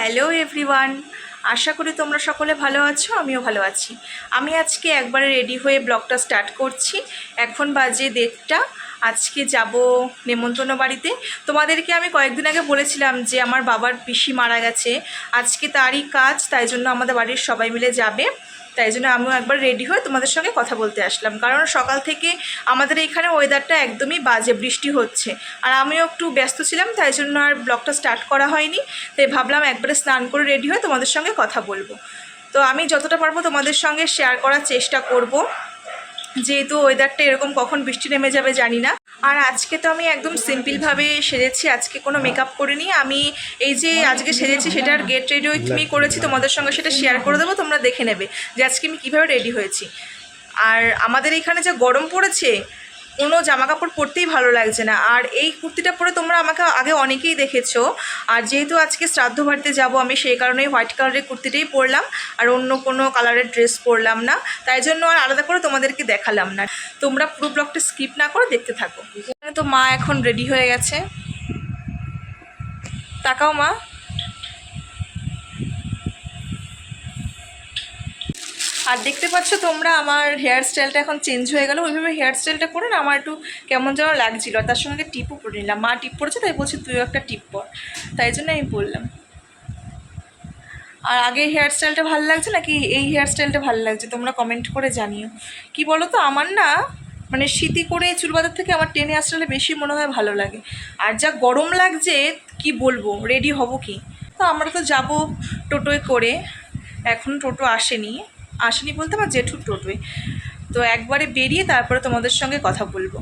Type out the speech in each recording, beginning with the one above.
Hello everyone, আশা করি তোমরা সকলে ভালো আছো, আমিও ভালো আছি। আমি আজকে একবারে রেডি হয়ে ব্লগটা স্টার্ট করছি। এখন বাজে দেড়টা, আজকে যাব নেমন্তন্ন বাড়িতে। তোমাদেরকে আমি কয়েকদিন আগে বলেছিলাম যে আমার বাবার পিসি মারা গেছে। আজকে তারই কাজ, তাই জন্য আমাদের বাড়ির সবাই মিলে যাবে। তাই জন্য আমিও একবার রেডি হয়ে তোমাদের সঙ্গে কথা বলতে আসলাম। কারণ সকাল থেকে আমাদের এখানে ওয়েদারটা একদমই বাজে, বৃষ্টি হচ্ছে। আর আমিও একটু ব্যস্ত ছিলাম, তাই জন্য আর ব্লগটা স্টার্ট করা হয়নি। তাই ভাবলাম একবারে স্নান করে রেডি হয়ে তোমাদের সঙ্গে কথা বলব। তো আমি যতটা পারব তোমাদের সঙ্গে শেয়ার করার চেষ্টা করব। যেহেতু ওয়েদারটা এরকম কখন বৃষ্টি নেমে যাবে জানি না। আর আজকে তো আমি একদম সিম্পলভাবে সেজেছি, আজকে কোনো মেকআপ করিনি। আমি এই যে আজকে সেজেছি সেটার গেট রেডি উইথ মি করেছি, তোমাদের সঙ্গে সেটা শেয়ার করে দেবো, তোমরা দেখে নেবে যে আজকে আমি কীভাবে রেডি হয়েছি। আর আমাদের এখানে যে গরম পড়েছে কোনো জামা কাপড় পরতেই ভালো লাগছে না। আর এই কুর্তিটা পরে তোমরা আমাকে আগে অনেকেই দেখেছ। আর যেহেতু আজকে শ্রাদ্ধ বাড়িতে যাব আমি, সেই কারণেই হোয়াইট কালারের কুর্তিটাই পরলাম। আর অন্য কোনো কালারের ড্রেস পরলাম না। তাই জন্য আর আলাদা করে তোমাদেরকে দেখালাম না। তোমরা পুরো ব্লগটা স্কিপ না করে দেখতে থাকো। তো মা এখন রেডি হয়ে গেছে। তাকাও মা। আর দেখতে পাচ্ছ তোমরা আমার হেয়ার স্টাইলটা এখন চেঞ্জ হয়ে গেল। ওইভাবে হেয়ার স্টাইলটা করে না আমার একটু কেমন যেন লাগছিল। আর তার সঙ্গে টিপও পরে নিলাম। মা টিপ পরেছে, তাই বলছি, তুইও একটা টিপ পর। তাই জন্য আমি বললাম আর আগে হেয়ার স্টাইলটা ভালো লাগছে নাকি এই হেয়ার স্টাইলটা ভালো লাগছে? তোমরা কমেন্ট করে জানিও। কি বলো তো আমার না মানে শীতি করে চুল বাঁধার থেকে আমার টেনে আসলে বেশি মনে হয় ভালো লাগে। আর যা গরম লাগছে, কি বলব রেডি হব কি? তো আমরা তো যাব টোটোয় করে। এখন টোটো আসেনি। আসেনি বলতে আমার জেঠুর টোটোয়। তো একবারে বেরিয়ে তারপরে তোমাদের সঙ্গে কথা বলব।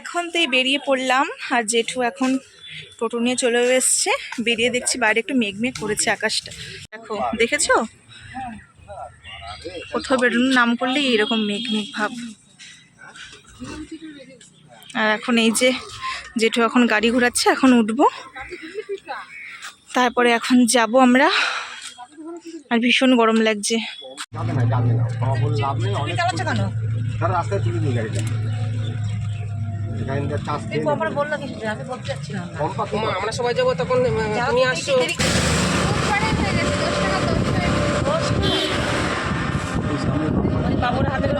এখন তো এই বেরিয়ে পড়লাম, আর জেঠু এখন টোটো নিয়ে চলে এসছে। বেরিয়ে দেখছি বাইরে একটু মেঘ মেঘ করেছে আকাশটা। দেখো, দেখেছ? কোথাও বেরোনোর নাম করলে এরকম মেঘ মেঘ ভাব। আর এখন এই যে জেঠু এখন গাড়ি ঘোরাচ্ছে, এখন উঠবো। তারপরে এখন যাব আমরা আর ভীষণ গরম লাগছে যাবে না যাবে না বাবা বলল লাভ নেই অনেক চালাচ্ছ কেন তার রাস্তায় তুলে নিয়ে গাড়িটা এখানে চাষ দিয়ে আমার সবাই যাব তখন আহ, তুমি আসছো বাবুর হাতের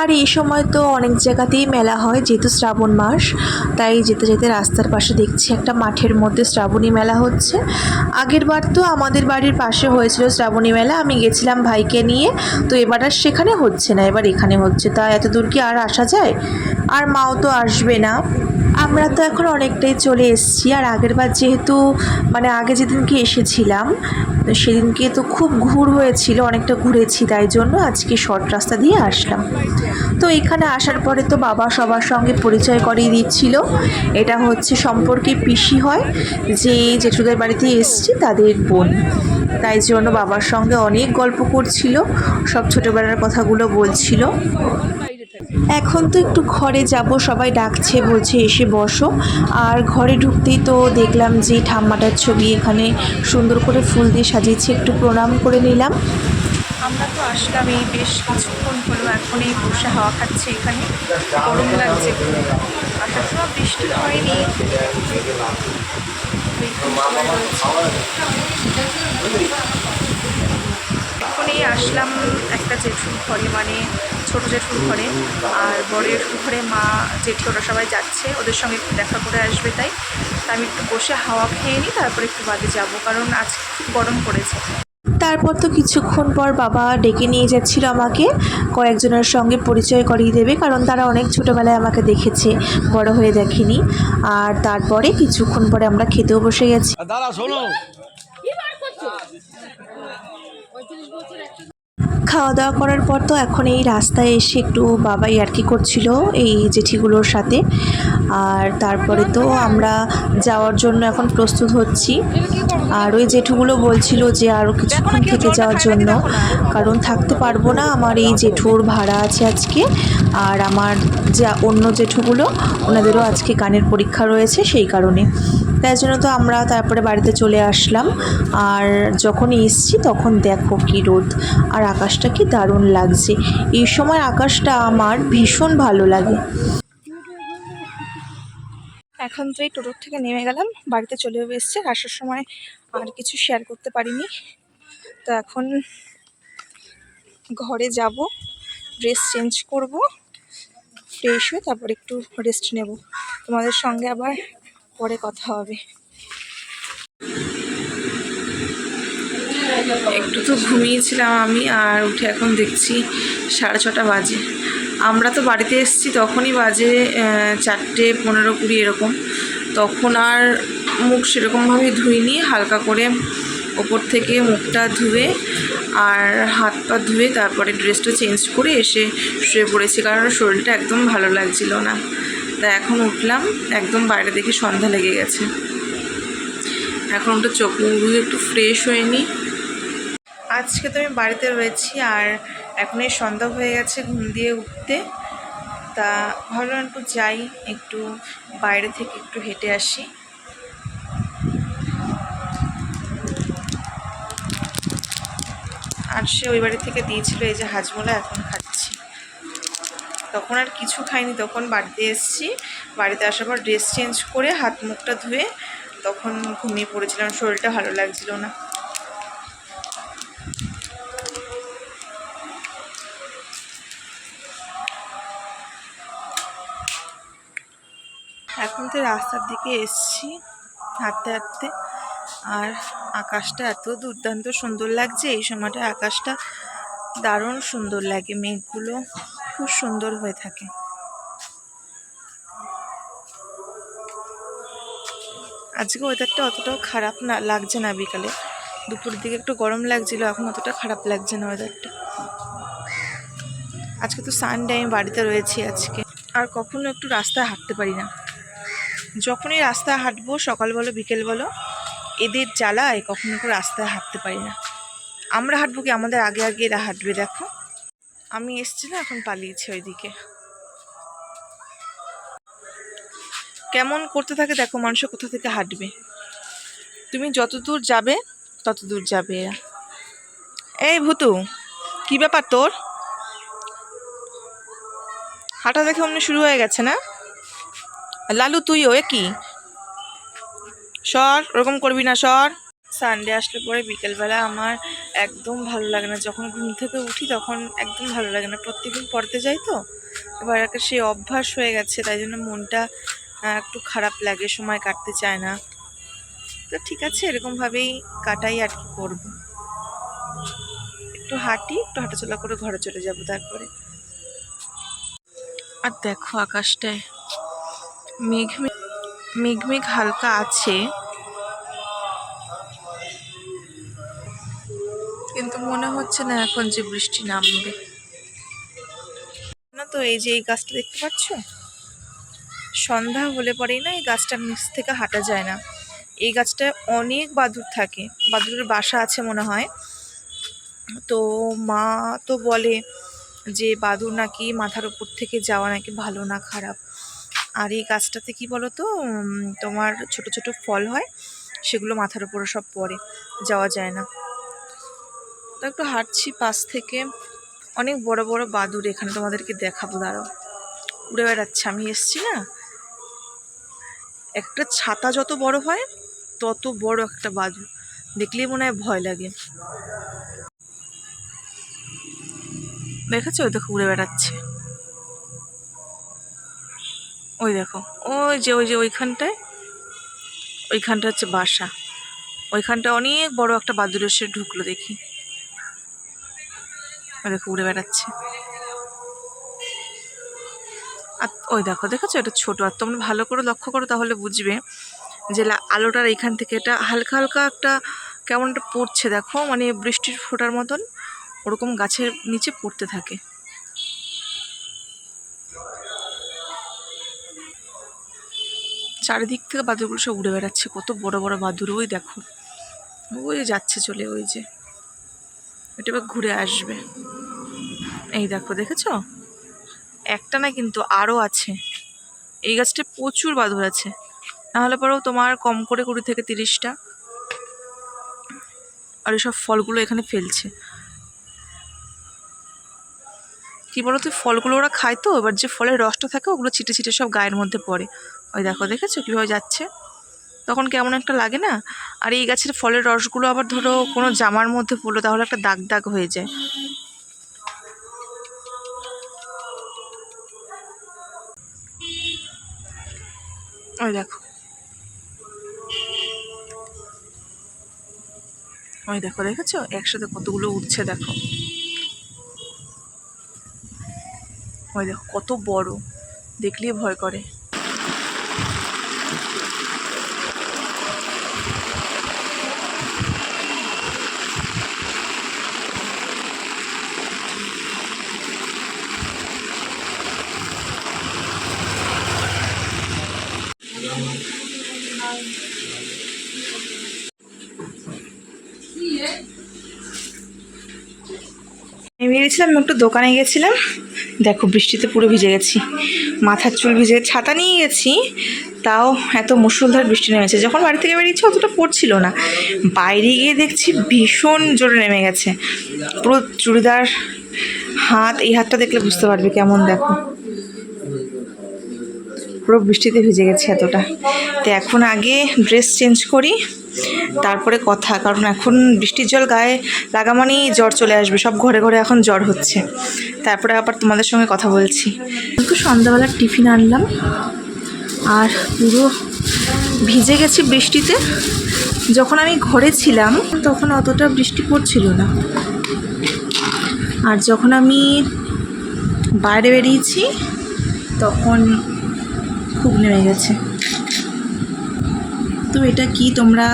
আর এই সময় তো অনেক জায়গাতেই মেলা হয়, যেহেতু শ্রাবণ মাস, তাই যেতে যেতে রাস্তার পাশে দেখছি একটা মাঠের মধ্যে শ্রাবণী মেলা হচ্ছে। আগের বার তো আমাদের বাড়ির পাশে হয়েছিল শ্রাবণী মেলা, আমি গেছিলাম ভাইকে নিয়ে, তো এবার আর সেখানে হচ্ছে না, এবার এখানে হচ্ছে। তা এত দূর কি আর আসা যায়? আর মাও তো আসবে না। আমরা তো এখন অনেকটাই চলে এসেছি আর আগের বার যেহেতু মানে আগে যেদিনকে এসেছিলাম সেদিনকে তো খুব ঘুর হয়েছিল, অনেকটা ঘুরেছি, তাই জন্য আজকে শর্ট রাস্তা দিয়ে আসলাম। তো এখানে আসার পরে তো বাবা সবার সঙ্গে পরিচয় করিয়ে দিচ্ছিল। এটা হচ্ছে সম্পর্কে পিসি হয়, যে জেঠুদের বাড়িতে এসছি তাদের বোন। তাই জন্য বাবার সঙ্গে অনেক গল্প করছিল, সব ছোটোবেলার কথাগুলো বলছিল। এখন তো একটু ঘরে যাব, সবাই ডাকছে, বলছে এসে বসো। আর ঘরে ঢুকতেই তো দেখলাম যে ঠাম্মাটার ছবি এখানে সুন্দর করে ফুল দিয়ে সাজিয়েছে, একটু প্রণাম করে নিলাম। আমরা তো আসলাম, এই বেশ কিছুক্ষণ হলো, এখন এই বসে হাওয়া খাচ্ছে এখানে, গরম লাগছে। বৃষ্টি হয়নি। এখন এই আসলাম একটা জেঠুর ঘরে মানে ছোট জেঠুর ঘরে আর বড় জেঠুর ঘরে মা জেঠি ওরা সবাই যাচ্ছে ওদের সঙ্গে একটু দেখা করে আসবে তাই। তা আমি একটু বসে হাওয়া খেয়ে নিই তারপরে একটু বাদে যাব কারণ আজ খুব গরম পড়েছে। তারপর তো কিছুক্ষণ পর বাবা ডেকে নিয়ে যাচ্ছিল আমাকে কয়েকজনের সঙ্গে পরিচয় করিয়ে দেবে কারণ তারা অনেক ছোটোবেলায় আমাকে দেখেছে বড় হয়ে দেখেনি। আর তারপরে কিছুক্ষণ পরে আমরা খেতেও বসে গেছি। দাদা শোনো। খাওয়া দাওয়া করার পর তো এখন এই রাস্তায় এসে একটু বাবাই আর কি করছিল এই জেঠিগুলোর সাথে। আর তারপরে তো আমরা যাওয়ার জন্য এখন প্রস্তুত হচ্ছি। আর ওই জেঠুগুলো বলছিল যে আরও কিছুক্ষণ থেকে যাওয়ার জন্য। কারণ থাকতে পারব না আমার এই জেঠুর ভাড়া আছে আজকে। আর আমার যা অন্য জেঠুগুলো ওনাদেরও আজকে গানের পরীক্ষা রয়েছে সেই কারণে। তাই জন্য তো আমরা তারপরে বাড়িতে চলে আসলাম। আর যখন এসছি তখন দেখো কি রোদ, আর আকাশটা কি দারুণ লাগছে। এই সময় আকাশটা আমার ভীষণ ভালো লাগে। এখন তো এই টোটোর থেকে নেমে গেলাম, বাড়িতে চলেও এসছে আসার সময় আর কিছু শেয়ার করতে পারিনি। তো এখন ঘরে যাব ড্রেস চেঞ্জ করব ফ্রেশ হয়ে তারপর একটু রেস্ট নেব। তোমাদের সঙ্গে আবার পরে কথা হবে। একটু তো ঘুমিয়েছিলাম আমি আর উঠে এখন দেখছি সাড়ে ছটা বাজে। আমরা তো বাড়িতে এসেছি তখনই বাজে চারটে পনেরো কুড়ি এরকম। তখন আর মুখ সেরকমভাবে ধুইনি, হালকা করে ওপর থেকে মুখটা ধুয়ে আর হাত পা ধুয়ে তারপরে ড্রেসটা চেঞ্জ করে এসে শুয়ে পড়েছি, কারণ শরীরটা একদম ভালো লাগছিল না। তা এখন উঠলাম, একদম বাইরে দেখে সন্ধ্যা লেগে গেছে। এখন একটু চোখ মুখ একটু ফ্রেশ হয়ে নিই আজকে তো আমি বাড়িতে রয়েছি আর এখন এই সন্ধ্যা হয়ে গেছে ঘুম দিয়ে উঠতে। তা ভাবলাম একটু যাই, একটু বাইরে থেকে একটু হেঁটে আসি। আর সে ওই বাড়ি থেকে দিয়েছিল এই যে হাজমোলা, এখন তখন আর কিছু খাইনি, তখন বাড়িতে এসেছি। বাড়িতে আসার পর ড্রেস চেঞ্জ করে হাত মুখটা ধুয়ে তখন ঘুমিয়ে পড়েছিলাম, শরীরটা ভালো লাগছিল না। এখন তো রাস্তার দিকে এসছি হাঁটতে হাঁটতে। আর আকাশটা এত দুর্দান্ত সুন্দর লাগছে, এই সময়টা আকাশটা দারুণ সুন্দর লাগে, মেঘগুলো। খুব সুন্দর হয়ে থাকে। আজকে ওয়েদারটা অতটাও খারাপ না, লাগছে না বিকালে। দুপুরের দিকে একটু গরম লাগছিল, এখন অতটা খারাপ লাগছে না ওয়েদারটা আজকে তো সানডে আমি বাড়িতে রয়েছি আজকে। আর কখনো একটু রাস্তায় হাঁটতে পারি না। যখনই রাস্তায় হাঁটবো, সকাল বলো, বিকেল বলো, এদের জ্বালায় কখনো রাস্তায় হাঁটতে পারি না। আমরা হাঁটবো কি? আমাদের আগে আগে এরা হাঁটবে, দেখো। আমি এসছি না, এখন পালিয়েছি ওইদিকে। কেমন করতে থাকে দেখো মানুষের কোথা থেকে হাঁটবে। তুমি যত দূর যাবে, তত দূর যাবে। এই ভুতু, কি ব্যাপার তোর? হাঁটা দেখে অমনি শুরু হয়ে গেছে না? লালু তুইও, এ কি? সর, ওরকম করবি না, সর। সানডে আসলে পরে বিকেলবেলা আমার একদম ভালো লাগে না। যখন ঘুম থেকে উঠি তখন একদম ভালো লাগে না। প্রত্যেকদিন পড়তে যাই তো, এবার একটা সেই অভ্যাস হয়ে গেছে, তাই জন্য মনটা একটু খারাপ লাগে, সময় কাটতে চায় না। তো ঠিক আছে, এরকমভাবেই কাটাই আর কি করব। একটু হাঁটি, একটু হাঁটাচলা করে ঘরে চলে যাব তারপরে। আর দেখো আকাশটায় মেঘ মেঘ মেঘ হালকা আছে। মনে হচ্ছে না এখন যে বৃষ্টি নামবে। না তো, এই যে এই গাছটা দেখতে পাচ্ছ? সন্ধ্যা হলে পরেই না এই গাছটার নিচ থেকে হাঁটা যায় না। এই গাছটা অনেক বাদুর থাকে বাদুরের বাসা আছে মনে হয়। তো মা তো বলে যে বাদুর নাকি মাথার উপর থেকে যাওয়া নাকি ভালো না খারাপ। আর এই গাছটাতে কি বলো তো তোমার ছোট ছোট ফল হয়, সেগুলো মাথার উপরে সব পড়ে, যাওয়া যায় না। তো একটু হাঁটছি পাশ থেকে। অনেক বড় বড় বাদুর এখানে তোমাদেরকে দেখাবো, দাঁড়াও। উড়ে বেড়াচ্ছে, আমি এসছি না? একটা ছাতা যত বড় হয়, তত বড় একটা বাদুর দেখলেই মনে হয় ভয় লাগে। দেখাচ্ছে ওই দেখো, উড়ে বেড়াচ্ছে। ওই দেখো, ওই যে ওই যে ওইখানটায়, ওইখানটা হচ্ছে বাসা। ওইখানটা অনেক বড় একটা বাদুর এসে ঢুকলো দেখি। দেখো উড়ে বেড়াচ্ছে। আর ওই দেখো, দেখেছ? এটা ছোট। আর তোমরা ভালো করে লক্ষ্য করো, তাহলে বুঝবে যে আলোটার এইখান থেকে এটা হালকা হালকা একটা কেমন একটা পড়ছে। দেখো মানে বৃষ্টির ফোঁটার মতন ওরকম গাছের নিচে পড়তে থাকে। চারিদিক থেকে বাদুরগুলো সব উড়ে বেড়াচ্ছে। কত বড় বড় বাদুর। ওই দেখো, ওই যাচ্ছে চলে, ওই যে। এটা এবার ঘুরে আসবে। এই দেখো, দেখেছ? একটা না কিন্তু আরও আছে। এই গাছটায় প্রচুর বাদুর আছে। নাহলে পরেও তোমার কম করে কুড়ি থেকে তিরিশটা। আর এসব ফলগুলো এখানে ফেলছে। কি বলতো ফলগুলো ওরা খায় তো, এবার যে ফলের রসটা থাকে, ওগুলো ছিটে ছিটে সব গায়ের মধ্যে পড়ে। ওই দেখো, দেখেছ কীভাবে যাচ্ছে? তখন কেমন একটা লাগে না? আর এই গাছের ফলের রসগুলো আবার ধরো কোনো জামার মধ্যে পড়ল, তাহলে একটা দাগ দাগ হয়ে যায়। ওই দেখো। ওই দেখো, দেখেছ? একসাথে কতগুলো উঠছে, দেখো। ওই দেখো, কত বড়। দেখলেই ভয় করে। আমি একটু দোকানে গেছিলাম। দেখো, বৃষ্টিতে পুরো ভিজে গেছি। মাথার চুল ভিজে, ছাতা নিয়ে গেছি। তাও এত মুষলধার বৃষ্টি নেমেছে। যখন বাড়ি থেকে বেরিয়েছি, অতটা পড়ছিল না। বাইরে গিয়ে দেখছি ভীষণ জোরে নেমে গেছে। পুরো চুড়িদার হাত, এই হাতটা দেখলে বুঝতে পারবে, কেমন দেখো। পুরো বৃষ্টিতে ভিজে গেছে এতটা। তো এখন আগে ড্রেস চেঞ্জ করি, তারপরে কথা, কারণ এখন বৃষ্টির জল গায়ে লাগা মানেই জ্বর চলে আসবে, সব ঘরে ঘরে এখন জ্বর হচ্ছে। তারপরে আবার তোমাদের সঙ্গে কথা বলছি। একটু সন্ধ্যাবেলার টিফিন আনলাম, আর পুরো ভিজে গেছি বৃষ্টিতে। যখন আমি ঘরে ছিলাম, তখন অতটা বৃষ্টি পড়ছিল না। আর যখন আমি বাইরে বেরিয়েছি, তখন খুব নেমে গেছে। তো এটা কি তোমরা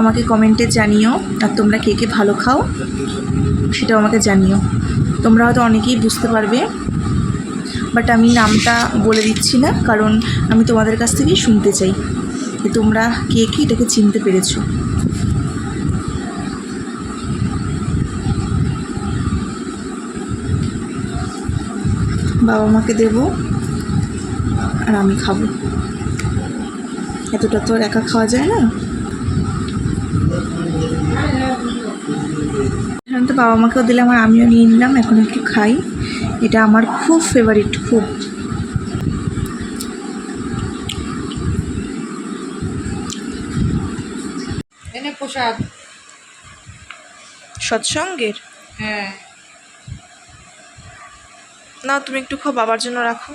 আমাকে কমেন্টে জানিও, আর তোমরা কে কে ভালো খাও সেটাও আমাকে জানিও। তোমরা হয়তো অনেকেই বুঝতে পারবে বাট আমি নামটা বলে দিচ্ছি না, কারণ আমি তোমাদের কাছ থেকেই শুনতে চাই যে তোমরা কে কে এটাকে চিনতে পেরেছ। বাবা মাকে দেবো। আর আমি খাব। এতটা তো আর একা খাওয়া যায় না। এখন তো বাবা মাকেও দিলাম আর আমিও নিয়ে নিলাম এখন একটু খাই। এটা আমার খুব ফেভারিট খুব। এনে প্রসাদ। সৎসঙ্গের? হ্যাঁ। না তুমি একটু খাও বাবার জন্য রাখো।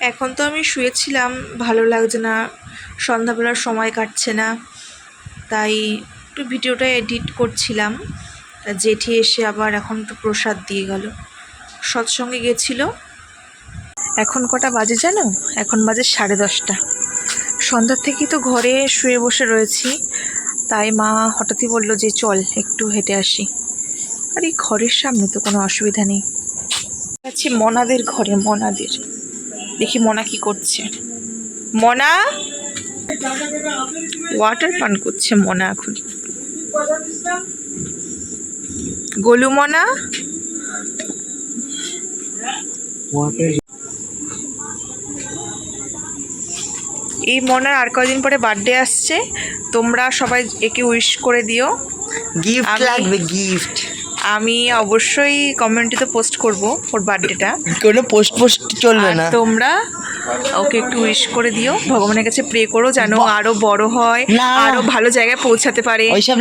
এখন তো আমি শুয়েছিলাম, ভালো লাগছে না, সন্ধ্যাবেলার সময় কাটছে না, তাই একটু ভিডিওটা এডিট করছিলাম। তা জেঠি এসে আবার এখন একটু প্রসাদ দিয়ে গেল। সৎসঙ্গে গেছিল। এখন কটা বাজে জানো? এখন বাজে সাড়ে দশটা। সন্ধ্যার থেকেই তো ঘরে শুয়ে বসে রয়েছি, তাই মা হঠাৎই বলল যে চল, একটু হেঁটে আসি। আর এই ঘরের সামনে তো কোনো অসুবিধা নেই। আছি মনাদের ঘরে, মনাদের। দেখি মনা কি করছে। মনা? ওয়াটার পান করছে মনা এখন। গোলু মনা? এই মনার আর কদিন পরে বার্থডে আসছে। তোমরা সবাই একে উইশ করে দিও। গিফট লাগবে গিফট আমি অবশ্যই কমিউনিটিতে পোস্ট করব ওর বার্থডেটা কোনো পোস্ট পোস্ট চলবে না। তোমরা ওকে একটু উইশ করে দিও। ভগবানের কাছে প্রে করো যেন। আরও বড় হয় আরও ভালো জায়গায় পৌঁছাতে পারে। ওইসব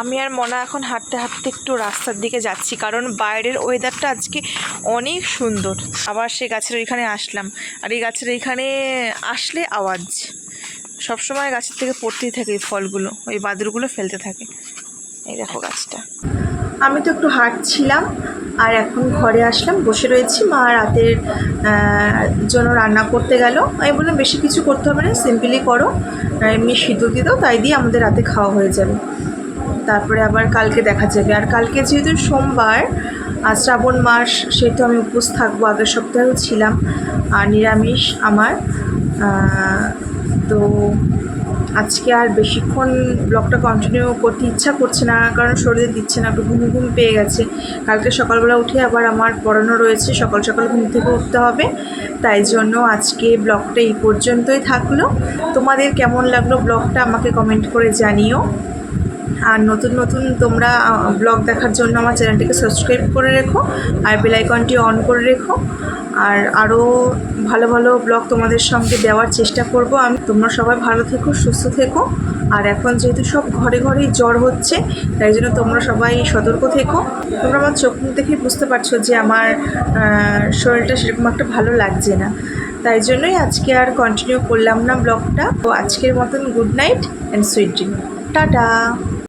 আমি আর মনা এখন হাঁটতে হাঁটতে একটু রাস্তার দিকে যাচ্ছি কারণ বাইরের ওয়েদারটা আজকে অনেক সুন্দর। আবার সেই গাছের ওইখানে আসলাম। আর এই গাছের এইখানে আসলে আওয়াজ। সবসময় গাছের থেকে পড়তেই থাকে এই ফলগুলো ওই বাদুরগুলো ফেলতে থাকে। এই দেখো গাছটা। আমি তো একটু হাঁটছিলাম আর এখন ঘরে আসলাম, বসে রয়েছি। মা রাতের জন্য রান্না করতে গেল। আমি বললাম, বেশি কিছু করতে হবে না সিম্পলি করো। এমনি সিদ্ধ দিয়ে দাও তাই দিয়ে আমাদের রাতে খাওয়া হয়ে যাবে। তারপরে আবার কালকে দেখা যাবে। আর কালকে যেহেতু সোমবার, আর শ্রাবণ মাস, সেহেতু আমি উপোস থাকব, আগের সপ্তাহেও ছিলাম। আর নিরামিষ আমার তো আজকে আর বেশিক্ষণ ব্লগটা কন্টিনিউ করতে ইচ্ছা করছে না, কারণ শরীরে দিচ্ছে না, একটু ঘুম ঘুম পেয়ে গেছে। কালকে সকালবেলা উঠে আবার আমার পড়ানো রয়েছে, সকাল সকাল ঘুম থেকে উঠতে হবে। তাই জন্য আজকে ব্লগটা এই পর্যন্তই থাকল। তোমাদের কেমন লাগল ব্লগটা আমাকে কমেন্ট করে জানিও। আর নতুন নতুন তোমরা ব্লগ দেখার জন্য আমার চ্যানেলটিকে সাবস্ক্রাইব করে রেখো, আর বেল আইকনটি অন করে রেখো। আর আরও ভালো ভালো ব্লগ তোমাদের সঙ্গে দেওয়ার চেষ্টা করব আমি। তোমরা সবাই ভালো থেকো, সুস্থ থেকো। আর এখন যেহেতু সব ঘরে ঘরেই জ্বর হচ্ছে, তাই জন্য তোমরা সবাই সতর্ক থেকো। তোমরা আমার চোখ মুখ দেখেই বুঝতে পারছ যে আমার শরীরটা সেরকম একটা ভালো লাগছে না। তাই জন্যই আজকে আর কন্টিনিউ করলাম না ব্লগটা। তো আজকের মতন good night and sweet dream tata!